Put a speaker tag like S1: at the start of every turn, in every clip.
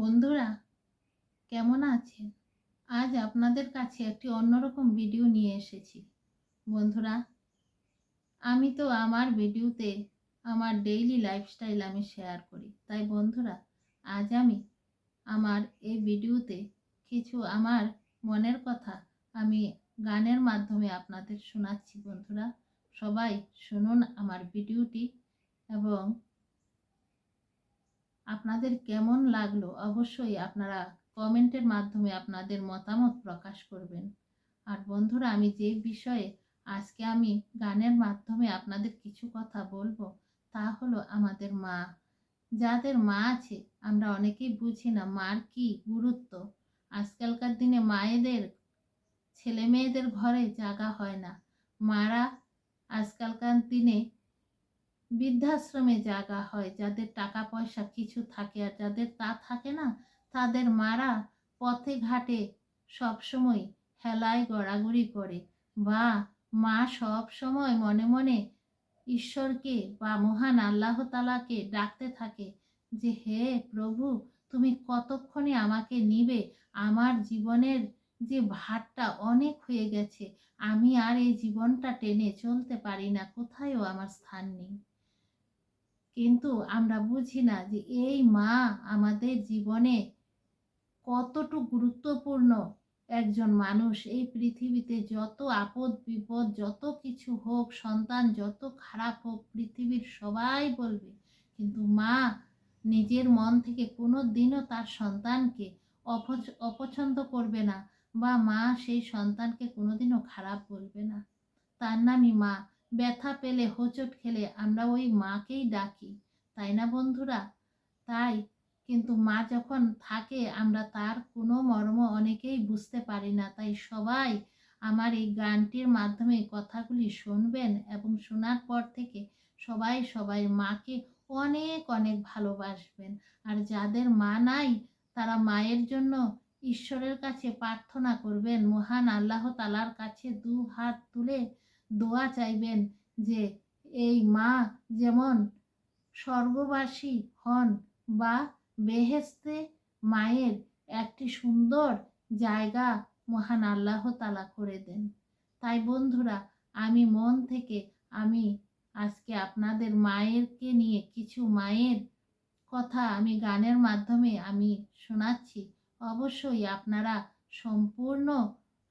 S1: বন্ধুরা, কেমন আছেন? আজ আপনাদের কাছে একটি অন্যরকম ভিডিও নিয়ে এসেছি। বন্ধুরা, আমি তো আমার ভিডিওতে আমার ডেইলি লাইফস্টাইল আমি শেয়ার করি। তাই বন্ধুরা, আজ আমি আমার এই ভিডিওতে কিছু আমার মনের কথা আমি গানের মাধ্যমে আপনাদের শোনাচ্ছি। বন্ধুরা, সবাই শুনুন আমার ভিডিওটি এবং আপনাদের কেমন লাগল অবশ্যই আপনারা কমেন্টের মাধ্যমে আপনাদের মতামত প্রকাশ করবেন। আর বন্ধুরা, আমি যে বিষয়ে আজকে আমি গানের মাধ্যমে আপনাদের কিছু কথা বলব তা হলো আমাদের মা। যাদের মা আছে, আমরা অনেকেই বুঝি না মার কি গুরুত্ব। আজকালকার দিনে মায়েদের ছেলে মেয়েদের ঘরে জাগা হয় না। মারা আজকালকার দিনে বৃদ্ধাশ্রমে জায়গা হয়, যাদের টাকা পয়সা কিছু থাকে আর যাদের তা থাকে না, তাদের মারা পথে ঘাটে সবসময় হেলায় গড়াগড়ি করে। বা মা সব সময় মনে মনে ঈশ্বরকে বা মহান আল্লাহ তালাকে ডাকতে থাকে যে, হে প্রভু, তুমি কতক্ষণে আমাকে নিবে? আমার জীবনের যে ভারটা অনেক হয়ে গেছে, আমি আর এই জীবনটা টেনে চলতে পারি না। কোথায়ও আমার স্থান নেই। কিন্তু আমরা বুঝি না যে এই মা আমাদের জীবনে কতটুকু গুরুত্বপূর্ণ একজন মানুষ। এই পৃথিবীতে যত আপদ বিপদ, যত কিছু হোক, সন্তান যত খারাপ হোক, পৃথিবীর সবাই বলবে, কিন্তু মা নিজের মন থেকে কোনো দিনও তার সন্তানকে অপছন্দ করবে না বা মা সেই সন্তানকে কোনোদিনও খারাপ বলবে না। তার নামই মা। ব্যথা পেলে হোঁচট খেলে আমরা ওই মাকেই ডাকি, তাই না বন্ধুরা? তাই, কিন্তু মা যখন থাকে আমরা তার কোনো মর্ম অনেকেই বুঝতে পারি না, তাই সবাই আমার এই গানটির মাধ্যমে কথাগুলি শুনবেন এবং শোনার পর থেকে সবাই সবাই মাকে অনেক অনেক ভালোবাসবেন। আর যাদের মা নাই, তারা মায়ের জন্য ঈশ্বরের কাছে প্রার্থনা করবেন, মহান আল্লাহ তালার কাছে দু হাত তুলে দোয়া চাইবেন যে এই মা যেমন স্বর্গবাসী হন বা বেহেস্তে মায়ের একটি সুন্দর জায়গা মহান আল্লাহ তালা করে দেন। তাই বন্ধুরা, আমি মন থেকে আমি আজকে আপনাদের মায়েরকে নিয়ে কিছু মায়ের কথা আমি গানের মাধ্যমে আমি শোনাচ্ছি। অবশ্যই আপনারা সম্পূর্ণ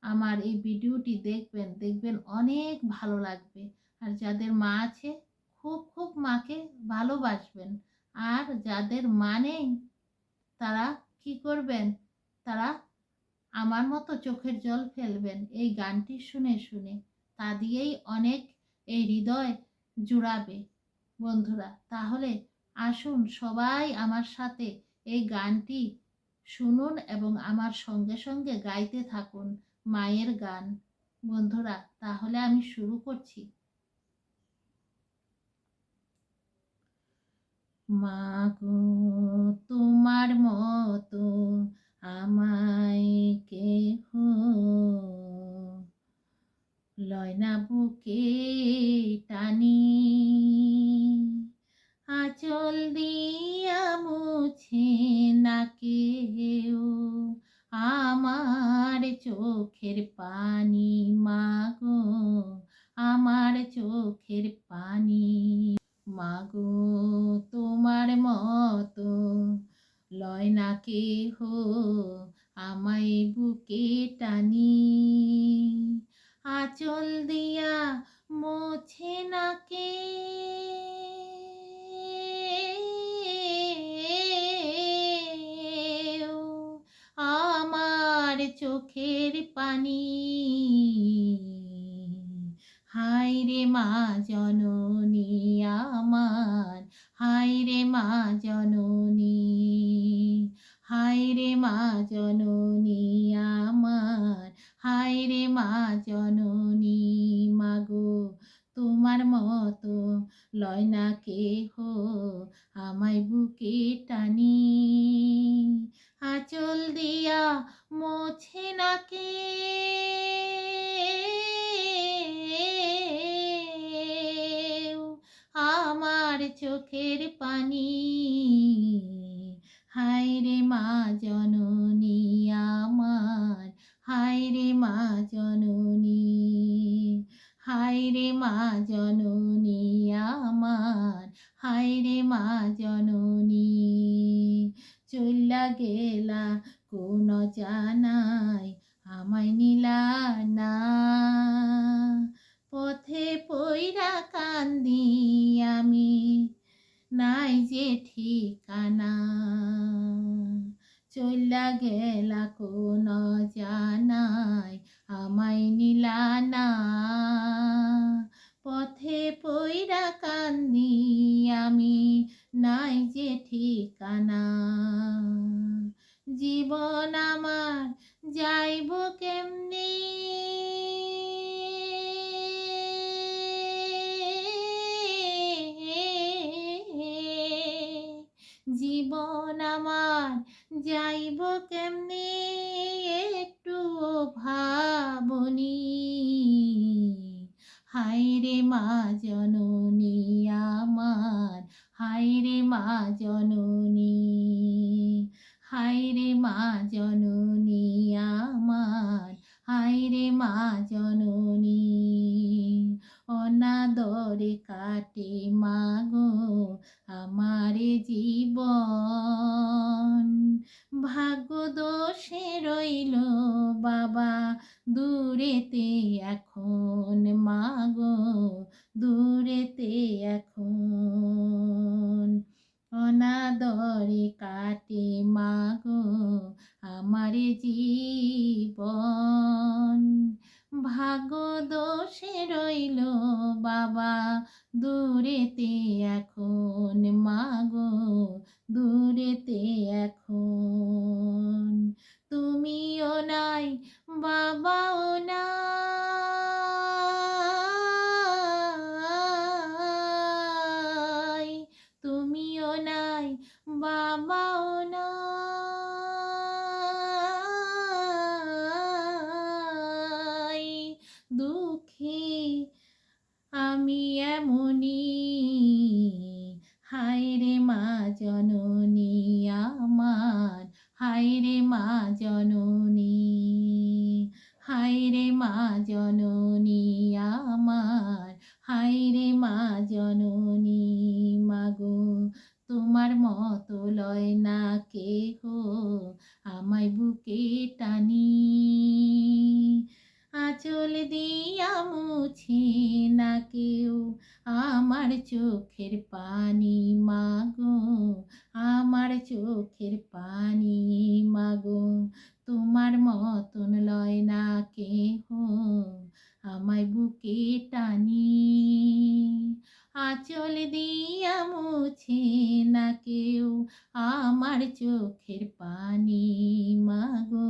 S1: আমার এই ভিডিওটি দেখবেন দেখবেন অনেক ভালো লাগবে। আর যাদের মা আছে, খুব খুব মাকে ভালোবাসবেন। আর যাদের মা নেই, তারা কি করবেন? তারা আমার মতো চোখের জল ফেলবেন। এই গানটি শুনে শুনে তা দিয়েই অনেক এই হৃদয় জুড়াবে। বন্ধুরা, তাহলে আসুন সবাই আমার সাথে এই গানটি শুনুন এবং আমার সঙ্গে সঙ্গে গাইতে থাকুন। মায়ের গান। বন্ধুরা তাহলে আমি শুরু করছি। মাগো তোমার চোখের পানি মাগো আমার চোখের পানি। মাগো তোমার মত লয় না কেহ, আমায় বুকে টানি। হাই রে মা জননী আমার হাই রে মা জননী হাই রে মা জননী আমার হাই রে মা জননী মাগো, তোমার মতো লয় না কেহ আমায় বুকে টানি। আচল দিয়া মোছে না কে চোখের পানি। হায় রে মা জননী আমার, হায় রে মা জননী, হায় রে মা জননী আমার, হায় রে মা জননী। চল্লা গেলা কোন জানাই, আমায় নিলা না। পথে পইরা কান্দি আমি। নাই যে ঠিকানা। চল্লা গেলা কোন জানাই আমায় নিলানা পথে পইরা কান্দি জীবন আমার, যাইব কেমনি? একটু ভাবনি। হায় রে মা জননী আমার হায় রে মা জননী। হায় রে মা জননী আমার হায় রে মা জননী দূরেতে এখন মাগো, দূরেতে এখন অনাদরে কাটে মাগো আমার জীবন। ভাগ্য দোষে রইল বাবা দূরেতে এখন বাবাও নাই দুঃখী আমি এমনি হায় রে মা জননী আমার, হায় রে মা জননী, হায় রে মা জননী। আঁচল দিয়া মুছে না কেউ আমার চোখের পানি, মাগো, আমার চোখের পানি, মাগো, তোমার মতন লয় না কেহ, আমায় বুকে টানি। আঁচল দিয়া মুছে না কেউ আমার চোখের পানি, মাগো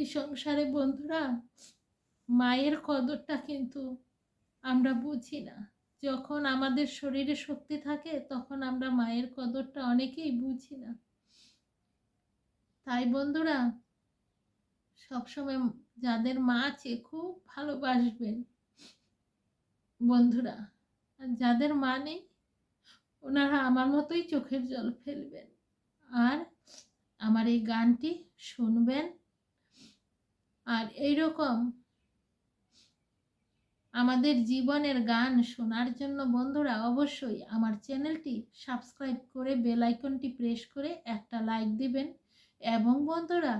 S1: সংসারে বন্ধুরা, মায়ের কদরটা কিন্তু আমরা বুঝি না। যখন আমাদের শরীরে শক্তি থাকে, তখন আমরা মায়ের কদরটা অনেকেই বুঝি না। তাই বন্ধুরা, সবসময় যাদের মা আছে, খুব ভালোবাসবেন বন্ধুরা। আর যাদের মা নেই, ওনারা আমার মতোই চোখের জল ফেলবেন। আর আমার এই গানটি শুনবেন। আর এইরকম আমাদের জীবনের গান শোনার জন্য বন্ধুরা অবশ্যই আমার চ্যানেলটি সাবস্ক্রাইব করে বেল আইকনটি প্রেস করে একটা লাইক দিবেন। এবং বন্ধুরা,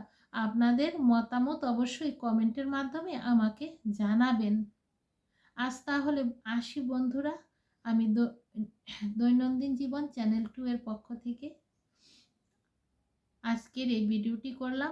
S1: আপনাদের মতামত অবশ্যই কমেন্টের মাধ্যমে আমাকে জানাবেন। আজ তাহলে আসি বন্ধুরা, আমি দৈনন্দিন জীবন চ্যানেল টু এর পক্ষ থেকে। আজকের এই ভিডিওটি করলাম।